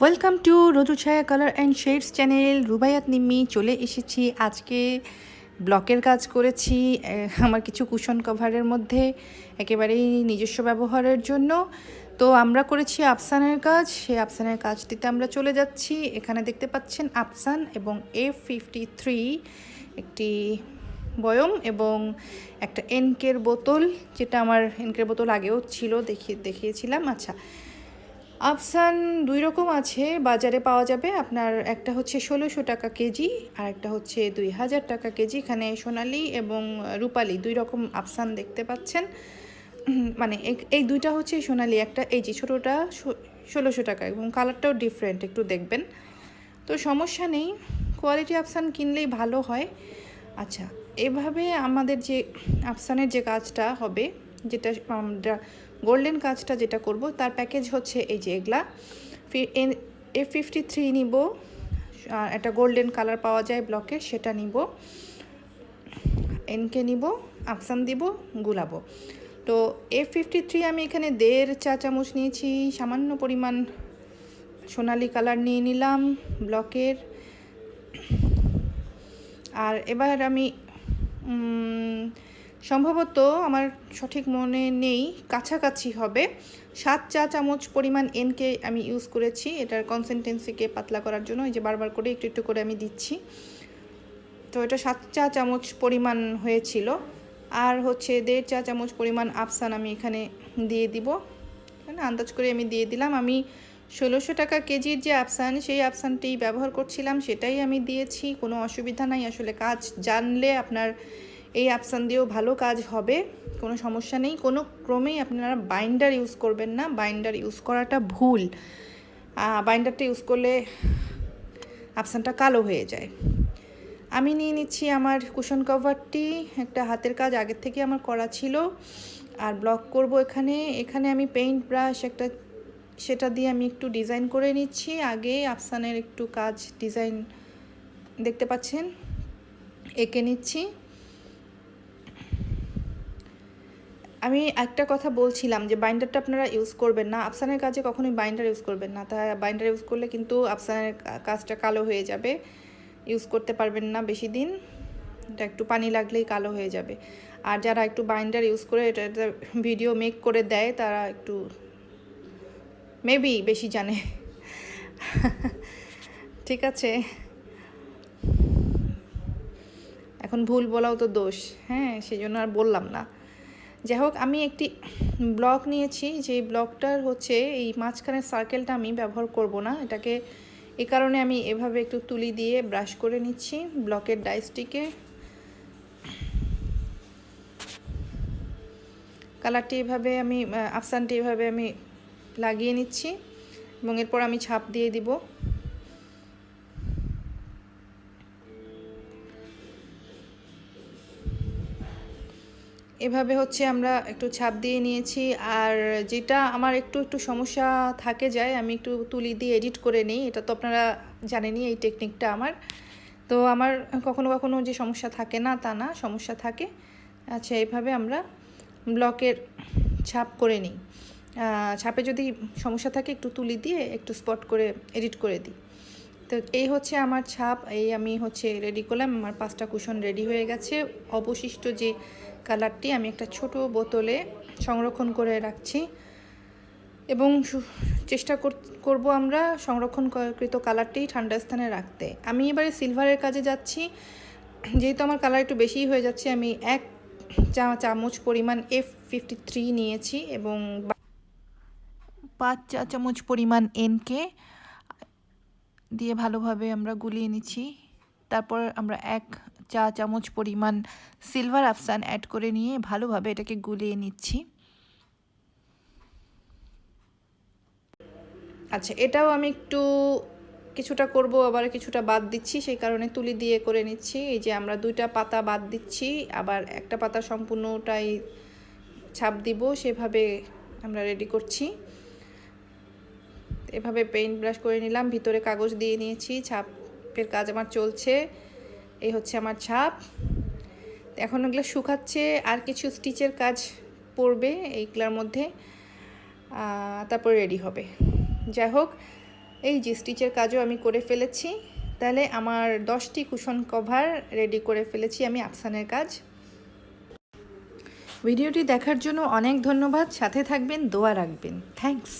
Welcome to Roju Chhaya colour and shades channel Rubayat Nimmi চলে এসেছি। আজকে ব্লকের কাজ করেছি আমার কিছু কুশন কভারের মধ্যে, একেবারেই নিজস্ব ব্যবহারের জন্য। তো আমরা করেছি আফসানের কাজ। সেই আফসানের কাজটিতে আমরা চলে যাচ্ছি। এখানে দেখতে পাচ্ছেন আফসান এবং এফ ফিফটি থ্রি একটি বয়ম এবং একটা এনকের বোতল, যেটা আমার এনকের বোতল আগেও ছিল দেখিয়ে দেখিয়েছিলাম। আচ্ছা আফসান দুই রকম আছে। বাজারে পাওয়া যাবে আপনার একটা হচ্ছে ষোলোশো টাকা কেজি আর একটা হচ্ছে দুই হাজার টাকা কেজি। এখানে সোনালি এবং রূপালি দুই রকম আফসান দেখতে পাচ্ছেন। মানে এই- দুইটা হচ্ছে সোনালি, একটা এই যে ছোটোটা ষোলোশো টাকা এবং কালারটাও ডিফারেন্ট একটু দেখবেন। তো সমস্যা নেই কোয়ালিটি আফসান কিনলেই ভালো হয়। আচ্ছা এভাবে আমাদের যে আফসানের যে কাজটা হবে, যেটা আমরা গোল্ডেন কাজটা যেটা করব, তার প্যাকেজ হচ্ছে এই যে এগুলা। এফ ফিফটি থ্রি নিব একটা গোল্ডেন কালার পাওয়া যায় ব্লকের সেটা নিব। এনকে নিব আফসান দিব, গুলাবো। তো এফ ফিফটি থ্রি আমি এখানে দেড় চা চামচ নিয়েছি, সামান্য পরিমাণ সোনালি কালার নিয়ে নিলাম ব্লকের আর এবার আমি সম্ভবত আমার সঠিক মনে নেই, কাছাকাছি হবে। সাত চা চামচ পরিমাণ এনকে আমি ইউজ করেছি। এটার কনসিস্টেন্সিকে পাতলা করার জন্য এই যে বারবার করে একটু একটু করে আমি দিচ্ছি। তো এটা সাত চা চামচ পরিমাণ হয়েছিল। আর হচ্ছে দেড় চা চামচ পরিমাণ আফসান আমি এখানে দিয়ে দিব। এখানে আন্দাজ করে আমি দিয়ে দিলাম। আমি ষোলোশো টাকা কেজির যে আফসান সেই আফসানটি ব্যবহার করছিলাম, সেটাই আমি দিয়েছি। কোনো অসুবিধা নাই। আসলে কাজ জানলে আপনার এই আফসান দিয়েও ভালো কাজ হবে, কোনো সমস্যা নেই। কোনো ক্রমেই আপনারা বাইন্ডার ইউজ করবেন না বাইন্ডার ইউজ করাটা ভুল। বাইন্ডারটা ইউজ করলে আফসানটা কালো হয়ে যায়। আমি নিয়ে নিচ্ছি আমার কুশন কভারটি একটা হাতের কাজ আগের থেকে আমার করা ছিল। আর ব্লক করব এখানে। এখানে আমি পেইন্ট ব্রাশ একটা, সেটা দিয়ে আমি একটু ডিজাইন করে নিচ্ছি। আগে আফসানের একটু কাজ ডিজাইন দেখতে পাচ্ছেন? এঁকে নিচ্ছি। আমি একটা কথা বলছিলাম যে বাইন্ডারটা আপনারা ইউজ করবেন না। আফসানের কাজে কখনোই বাইন্ডার ইউজ করবেন না। তা বাইন্ডার ইউজ করলে কিন্তু আফসানের কাজটা কালো হয়ে যাবে। ইউজ করতে পারবেন না বেশি দিন। এটা একটু পানি লাগলেই কালো হয়ে যাবে। আর যারা একটু বাইন্ডার ইউজ করে এটা ভিডিও মেক করে দেয়, তারা একটু মেবি বেশি জানে। ঠিক আছে? এখন ভুল বলাও তো দোষ। হ্যাঁ সেই জন্য আর বললাম না। যাই হোক, আমি একটি ব্লক নিয়েছি যে ব্লকটার হচ্ছে এই মাঝখানের সার্কেলটা আমি ব্যবহার করব না। এটাকে এ কারণে আমি এভাবে একটু তুলি দিয়ে ব্রাশ করে নিচ্ছি ব্লকের ডাইসটিকে কালারটি এভাবে আমি আফসানটি এভাবে আমি লাগিয়ে নিচ্ছি এবং এরপর আমি ছাপ দিয়ে দিব। এভাবে হচ্ছে আমরা একটু ছাপ দিয়ে নিয়েছি। আর যেটা আমার একটু একটু সমস্যা থাকে যায়, আমি একটু তুলি দিয়ে এডিট করে নিই। এটা তো আপনারা জানেনই এই টেকনিকটা আমার। তো আমার কখনো কখনো যে সমস্যা থাকে না, তা না, সমস্যা থাকে। আচ্ছা এইভাবে আমরা ব্লকের ছাপ করে নিই। ছাপে যদি সমস্যা থাকে, একটু তুলি দিয়ে, একটু স্পট করে এডিট করে দিই। তো এই হচ্ছে আমার ছাপ, এই আমি হচ্ছে রেডি করলাম। আমার পাঁচটা কুশন রেডি হয়ে গেছে। অবশিষ্ট যে কালারটি আমি একটা ছোট বোতলে সংরক্ষণ করে রাখছি। এবং চেষ্টা কর- করব আমরা সংরক্ষণকৃত কালারটি ঠান্ডা স্থানে রাখতে। আমি এবারে সিলভারের কাজে যাচ্ছি। যেহেতু আমার কালার একটু বেশিই হয়ে যাচ্ছে, আমি এক চা চামচ পরিমাণ এফ ফিফটি থ্রি নিয়েছি এবং পাঁচ চা চামচ পরিমাণ এনকে দিয়ে ভালোভাবে আমরা গুলিয়ে নিচ্ছি। তারপর আমরা এক চা চামচ পরিমাণ সিলভার আফসান অ্যাড করে নিয়ে ভালোভাবে এটাকে গুলিয়ে নিচ্ছি। আচ্ছা এটাও আমি একটু কিছুটা করব, আবার কিছুটা বাদ দিচ্ছি, সেই কারণে তুলি দিয়ে করে নিচ্ছি। এই যে আমরা দুইটা পাতা বাদ দিচ্ছি, আবার একটা পাতা সম্পূর্ণটাই ছাপ দিব, সেভাবে আমরা রেডি করছি। এভাবে পেইন্ট ব্রাশ করে নিলাম। ভিতরে কাগজ দিয়ে নিয়েছি, ছাপের কাজ আমার চলছে। এই হচ্ছে আমার ছাপ। এখন এগুলো শুকাচ্ছে, আর কিছু স্টিচের কাজ পড়বে এইগুলার মধ্যে। তারপর রেডি হবে। যাই হোক, এই যে স্টিচের কাজও আমি করে ফেলেছি। তাহলে আমার দশটি কুশন কভার রেডি করে ফেলেছি আমি আফসানের কাজ। ভিডিওটি দেখার জন্য অনেক ধন্যবাদ। সাথে থাকবেন, দোয়া রাখবেন। থ্যাঙ্কস